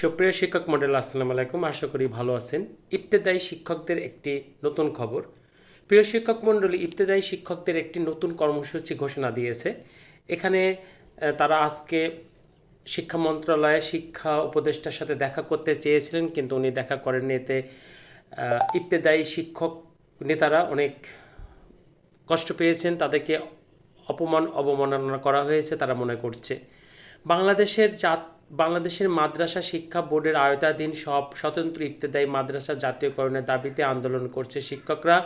সুপ্রিয় শিক্ষক মন্ডল, আসসালামু আলাইকুম। আশা করি ভালো আছেন। ইবতেদায়ী শিক্ষকদের একটি নতুন খবর। প্রিয় শিক্ষক মণ্ডলী ইবতেদায়ী শিক্ষকদের একটি নতুন কর্মসূচি ঘোষণা দিয়েছে। এখানে তারা আজকে শিক্ষা মন্ত্রণালয়ে শিক্ষা উপদেষ্টার সাথে দেখা করতে চেয়েছিলেন, কিন্তু উনি দেখা করেননি। এতে ইবতেদায়ী শিক্ষক নেতারা অনেক কষ্ট পেয়েছেন। তাদেরকে অপমান, অবমাননা করা হয়েছে, তারা মনে করছে। বাংলাদেশের জাত বাংলাদেশের মাদ্রাসা শিক্ষা বোর্ডের আওতাধীন সব স্বতন্ত্র ইবতেদায়ী মাদ্রাসা জাতীয়করণের দাবিতে আন্দোলন করছে শিক্ষকরা।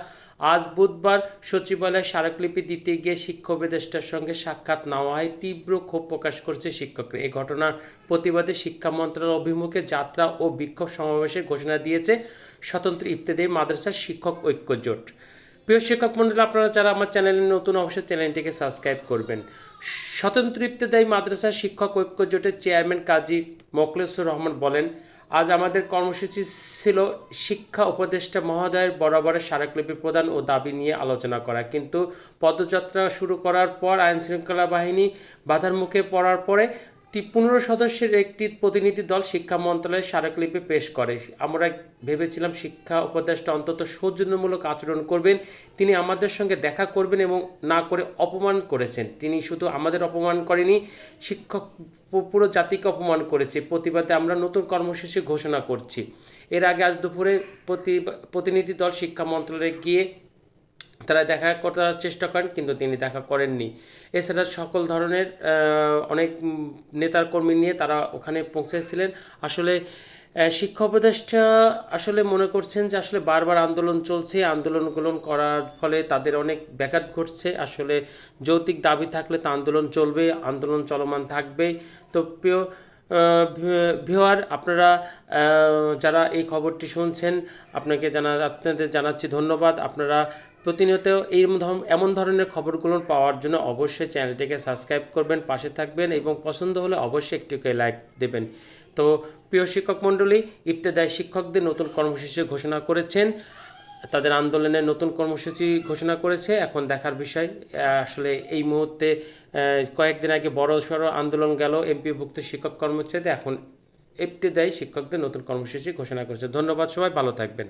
আজ বুধবার সচিবালয়ে স্মারকলিপি দিতে গিয়ে শিক্ষা উপদেষ্টার সঙ্গে সাক্ষাৎ নেওয়া হয় তীব্র ক্ষোভ প্রকাশ করছে শিক্ষকরা। এই ঘটনার প্রতিবাদে শিক্ষা মন্ত্রণালয় অভিমুখে যাত্রা ও বিক্ষোভ সমাবেশের ঘোষণা দিয়েছে স্বতন্ত্র ইবতেদায়ী মাদ্রাসার শিক্ষক ঐক্য জোট প্রিয় শিক্ষক মন্ডলী আপনারা যারা আমার চ্যানেলে নতুন, অবশ্যই চ্যানেলটিকে সাবস্ক্রাইব করবেন। স্বতন্ত্র ইবতেদায়ী মাদ্রাসা শিক্ষক ঐক্য জোটের চেয়ারম্যান কাজী মোখলেসুর রহমান বলেন, আজ আমাদের কর্মসূচি ছিল শিক্ষা উপদেষ্টা মহোদয়ের বরাবরের স্মারকলিপি প্রদান ও দাবি নিয়ে আলোচনা করা। কিন্তু পদযাত্রা শুরু করার পর আইনশৃঙ্খলা বাহিনী বাধার মুখে পড়ার পরে পনেরো সদস্যের একটি প্রতিনিধি দল শিক্ষা মন্ত্রণালয়ের স্মারকলিপি পেশ করে। আমরা ভেবেছিলাম শিক্ষা উপদেষ্টা অন্তত সৌজন্যমূলক আচরণ করবেন, তিনি আমাদের সঙ্গে দেখা করবেন এবং না করে অপমান করেছেন। তিনি শুধু আমাদের অপমান করেনি, শিক্ষক পুরো জাতিকে অপমান করেছে। প্রতিবাদে আমরা নতুন কর্মসূচি ঘোষণা করছি। এর আগে আজ দুপুরে প্রতি প্রতিনিধি দল শিক্ষা মন্ত্রণালয়ে গিয়ে তারা দেখা করার চেষ্টা করেন, কিন্তু তিনি দেখা করেননি। এছাড়া সকল ধরনের অনেক নেতার কর্মী নিয়ে তারা ওখানে পৌঁছেছিলেন। আসলে শিক্ষা উপদেষ্টা আসলে মনে করছেন যে আসলে বারবার আন্দোলন চলছে। আন্দোলনগুলো করার ফলে তাদের অনেক ব্যাঘাত ঘটছে। আসলে যৌক্তিক দাবি থাকলে তা আন্দোলন চলবে, আন্দোলন চলমান থাকবে। তো প্রিয় ভিওয়ার, আপনারা যারা এই খবরটি শুনছেন, আপনাকে জানা, আপনাদের জানাচ্ছি ধন্যবাদ। আপনারা প্রতিনিয়ত এই এমন ধরনের খবরগুলো পাওয়ার জন্য অবশ্যই চ্যানেলটিকে সাবস্ক্রাইব করবেন, পাশে থাকবেন এবং পছন্দ হলে অবশ্যই একটিকে লাইক দেবেন। তো, প্রিয় শিক্ষক মণ্ডলী, ইবতেদায়ী শিক্ষকদের নতুন কর্মসূচি ঘোষণা করেছেন। তাদের আন্দোলনের নতুন কর্মসূচি ঘোষণা করেছে। এখন দেখার বিষয় আসলে এই মুহূর্তে কয়েকদিন আগে বড় সড়ো আন্দোলন গেল এমপিভুক্ত শিক্ষক কর্মচারীদের এখন ইবতেদায়ী শিক্ষকদের নতুন কর্মসূচি ঘোষণা করেছে। ধন্যবাদ সবাই, ভালো থাকবেন।